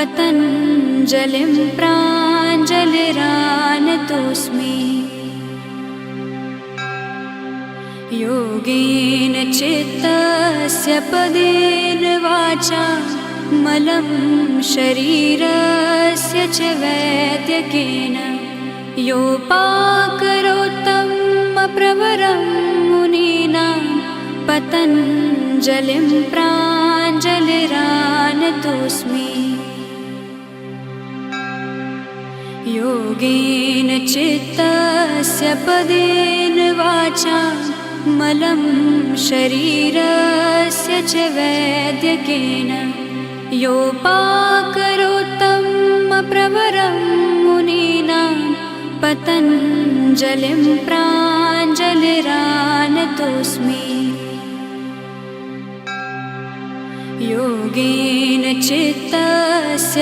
पतञ्जलिं प्राञ्जलिरानतोऽस्मि। योगेन चित्तस्य पदेन वाचा मलं शरीरस्य च वैद्यकेन। योपाकरोत्तमप्रवरं मुनीनां पतञ्जलिं प्राञ्जलिरानतोऽस्मि योगेन चित्तस्य पदेन वाचा मलं शरीरस्य च वैद्यकेन। योपाकरोत्तमप्रवरं मुनीनां पतञ्जलिं प्राञ्जलिरानतोऽस्मि। योगेन चित्तस्य